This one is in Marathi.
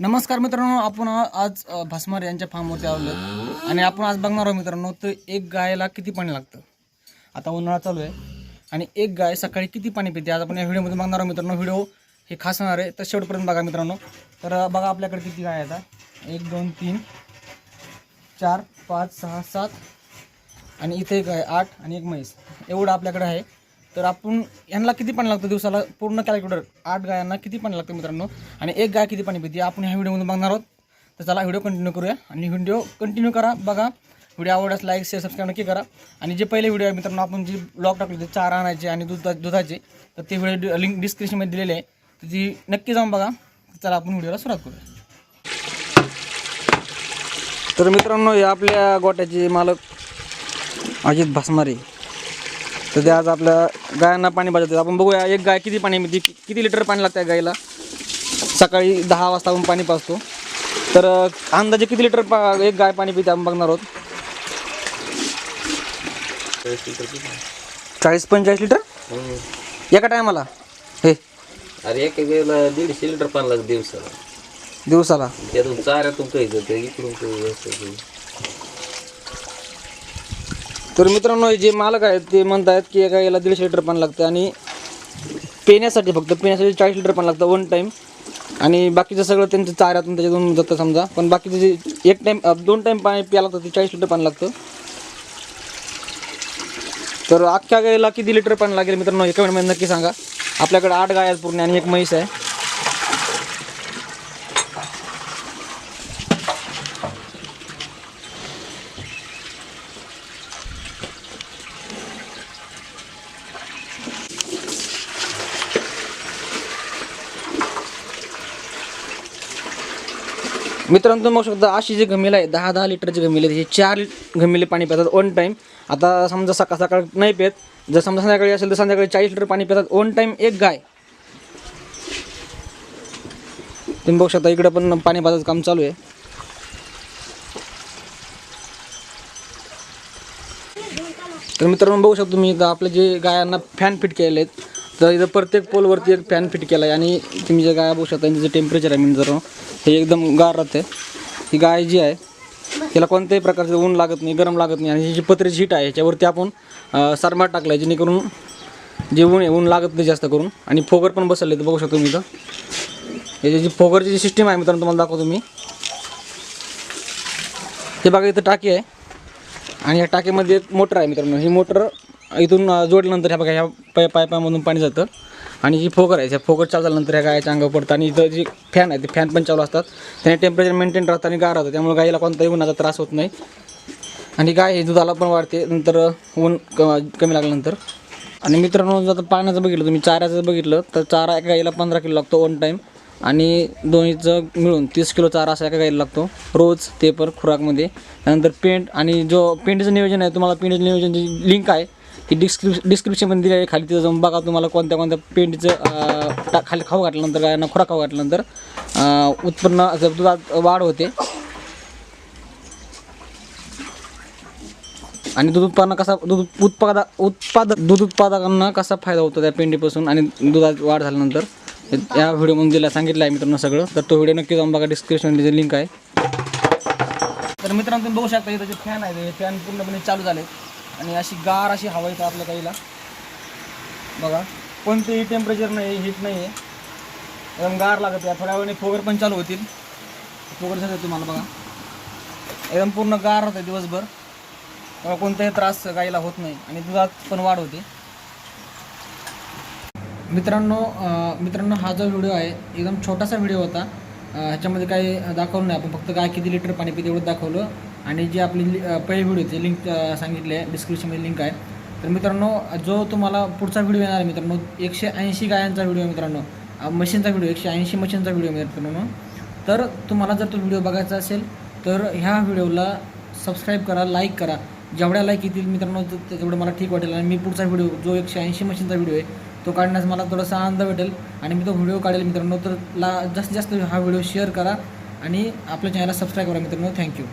नमस्कार मित्रांनो आपण आज अ, भास्मार यांच्या फार्मवरती आलो. आणि आपण आज बघणार आहोत मित्रांनो तर एक गायला किती पाणी लागतं? आता उन्हाळा चालू आहे. आणि एक गाय सकाळी किती पाणी पिते? आज आपण या व्हिडिओमध्ये बघणार आहोत मित्रांनो. व्हिडिओ हे खास होणार आहे. तर शेवटपर्यंत बघा मित्रांनो. तर बघा आपल्याकडे किती गाय आता एक दोन तीन चार पाच सहा सात. आणि इथे एक आहे आठ आणि एक म्हैस. एवढं आपल्याकडे आहे. तर आपण यांना किती पाणी लागतं दिवसाला? पूर्ण कॅल्क्युलेटर आठ गायांना किती पाणी लागतं मित्रांनो? आणि एक गाय किती पाणी पिते? आपण ह्या व्हिडिओमध्ये बघणार आहोत. तर चला व्हिडिओ कंटिन्यू करूया. आणि व्हिडिओ कंटिन्यू करा बघा. व्हिडिओ आवडल्यास लाईक शेअर सबस्क्राईब नक्की करा. आणि जे पहिले व्हिडिओ आहे मित्रांनो आपण जी ब्लॉग टाकले होते चारा आणायचे आणि दूध दुधाचे तर ते व्हिडिओ लिंक डिस्क्रिप्शनमध्ये दिलेले आहे. तर ती नक्की जाऊन बघा. चला आपण व्हिडिओला सुरुवात करूया. तर मित्रांनो हे आपल्या गोट्याचे मालक अजित भासमारे. तर ते आज आपल्या गायांना पाणी पाहिजे आपण बघूया एक गाय किती पाणी पिते कि- किती लिटर पाणी लागतं या गायला? सकाळी दहा वाजता आपण पाणी पाजतो. तर अंदाजे किती लिटर पा एक गाय पाणी पिते आपण बघणार आहोत. चाळीस पंचेचाळीस लिटर? एका टायमाला? हे. अरे एका वेळेला दीडशे लिटर पाणी लागतं दिवसाला. दिवसाला? त्यातून चाऱ्यातून काही इकडून. तर मित्रांनो हे जे मालक आहेत ते म्हणत आहेत की एका याला दीडशे लिटर पाणी लागतं आणि पिण्यासाठी फक्त पिण्यासाठी चाळीस लिटर पाणी लागतं वन टाईम आणि बाकीचं सगळं त्यांचं चाऱ्यातून त्याच्यातून जातं समजा. पण बाकीचं जे एक टाईम दोन टाईम पाणी प्यायला लागतं ते चाळीस लिटर पाणी लागतं. तर अख्ख्या गायला किती लिटर पाणी लागेल मित्रांनो एका मिनिटमध्ये नक्की सांगा. आपल्याकडे आठ गाय आहेत पूर्ण आणि एक म्हैस आहे. मित्रांनो तुम्ही बघू शकता अशी जी गमिलं आहे दहा दहा लिटरची गमिले हे चार गमिले पाणी पितात वन टाईम आता समजा सकाळ सकाळ नाही पित जर समजा संध्याकाळी असेल तर संध्याकाळी चाळीस लिटर पाणी पितात वन टाईम एक गाय. तुम्ही बघू शकता इकडे पण पाणी पाजायचं काम चालू आहे. तर मित्रांनो बघू शकतो मी आपले जे गायांना फॅन फिट केलेले आहेत तर इथं प्रत्येक पोलवरती एक फॅन फिट केला आहे आणि तुम्ही जे गाय बघू शकता तिचं टेम्परेचर आहे मित्रांनो हे एकदम गार राहते ही गाय जी आहे तिला कोणत्याही प्रकारचं ऊन लागत नाही गरम लागत नाही. आणि ही जी पत्रीची हीट आहे ह्याच्यावरती आपण अं, टाकला आहे जेणेकरून जे ऊन आहे ऊन लागत नाही जास्त करून. आणि फोगर पण बसवले तर बघू शकतो मी इथं. याची जी फोगरची जी सिस्टीम आहे मित्रांनो तुम्हाला दाखवतो मी. हे बघा इथं टाकी आहे. आणि या टाकीमध्ये एक मोटर आहे मित्रांनो. ही मोटर इथून जोडल्यानंतर ह्या बघा ह्या पाय पायपामधून पाणी जातं. आणि जी फोकर आहे त्या फोकर चालू झाल्यानंतर ह्या गायच्या अंगावर पडतं. आणि इथं जी फॅन आहे ते फॅन पण चालू असतात. त्याने टेम्परेचर मेंटेन राहतं आणि गार राहतं. त्यामुळे गायीला कोणताही उन्हाचा त्रास होत नाही. आणि गाय हे दुधाला पण वाढते. नंतर ऊन क कमी लागल्यानंतर. आणि मित्रांनो जर पाण्याचं बघितलं तुम्ही चाऱ्याचं बघितलं तर चारा एका गाईला पंधरा किलो लागतो वन टाईम आणि दोन्हीचं मिळून तीस किलो चारा असा एका गाईला लागतो. रोज ते पण खुराकमध्ये. त्यानंतर पेंट आणि जो पेंटचं नियोजन आहे तुम्हाला पेंटचं नियोजनची लिंक आहे. ही डिस्क्रिप डिस्क्रिप्शनमध्ये दिली आहे. खाली तिथं जाऊन बघा तुम्हाला कोणत्या कोणत्या पेंटचं टा खाली खाऊ घातल्यानंतर गायांना खुरा खाऊ घातल्यानंतर उत्पन्न असं दुधात वाढ होते. आणि दूध उत्पादन कसा दूध उत्पादा उत्पादक दूध उत्पादकांना कसा फायदा होतो त्या पेंडीपासून आणि दुधात वाढ झाल्यानंतर? या व्हिडिओमध्ये दिला सांगितलं आहे मित्रांनो सगळं. तर तो व्हिडिओ नक्की जाऊन बघा. डिस्क्रिप्शनमध्ये लिंक आहे. तर मित्रांनो तुम्ही बघू शकता त्याचे फॅन आहे फॅन पूर्णपणे चालू झाले. आणि अशी गार अशी हवा येतं आपल्या गाईला. बघा कोणतेही टेम्परेचर नाही हीट नाही आहे एकदम गार लागत आहे. थोड्या वेळाने फोगर पण चालू होतील. फोगर झाले तुम्हाला बघा. एकदम पूर्ण गार होते दिवसभर. तेव्हा कोणताही त्रास गाईला होत नाही आणि दुधात पण वाढ होते. मित्रांनो मित्रांनो हा जो व्हिडिओ आहे एकदम छोटासा व्हिडिओ होता. ह्याच्यामध्ये काही दाखवलं नाही आपण. फक्त गाय किती लिटर पाणी पिते एवढं दाखवलं. आणि जी आपली लि- अं, पहिली व्हिडिओची लिंक सांगितली आहे डिस्क्रिप्शनमध्ये लिंक आहे. तर मित्रांनो जो तुम्हाला पुढचा व्हिडिओ येणार आहे मित्रांनो एकशे ऐंशी गायांचा व्हिडिओ मित्रांनो. मशीनचा व्हिडिओ एकशे ऐंशी मशीनचा व्हिडिओ मित्रांनो. तर तुम्हाला जर तो व्हिडिओ बघायचा असेल तर ह्या व्हिडिओला सबस्क्राईब करा लाईक करा. जेवढ्या लाईक येतील मित्रांनो तेवढं मला ठीक वाटेल. आणि मी पुढचा व्हिडिओ जो एकशे ऐंशी मशीनचा व्हिडिओ आहे तो काढण्यास मला थोडासा आनंद भेटेल. आणि मी तो व्हिडिओ काढेल मित्रांनो तर ला जास्तीत जास्त हा व्हिडिओ शेअर करा. आणि आपल्या चॅनलला सबस्क्राईब करा मित्रांनो. थँक्यू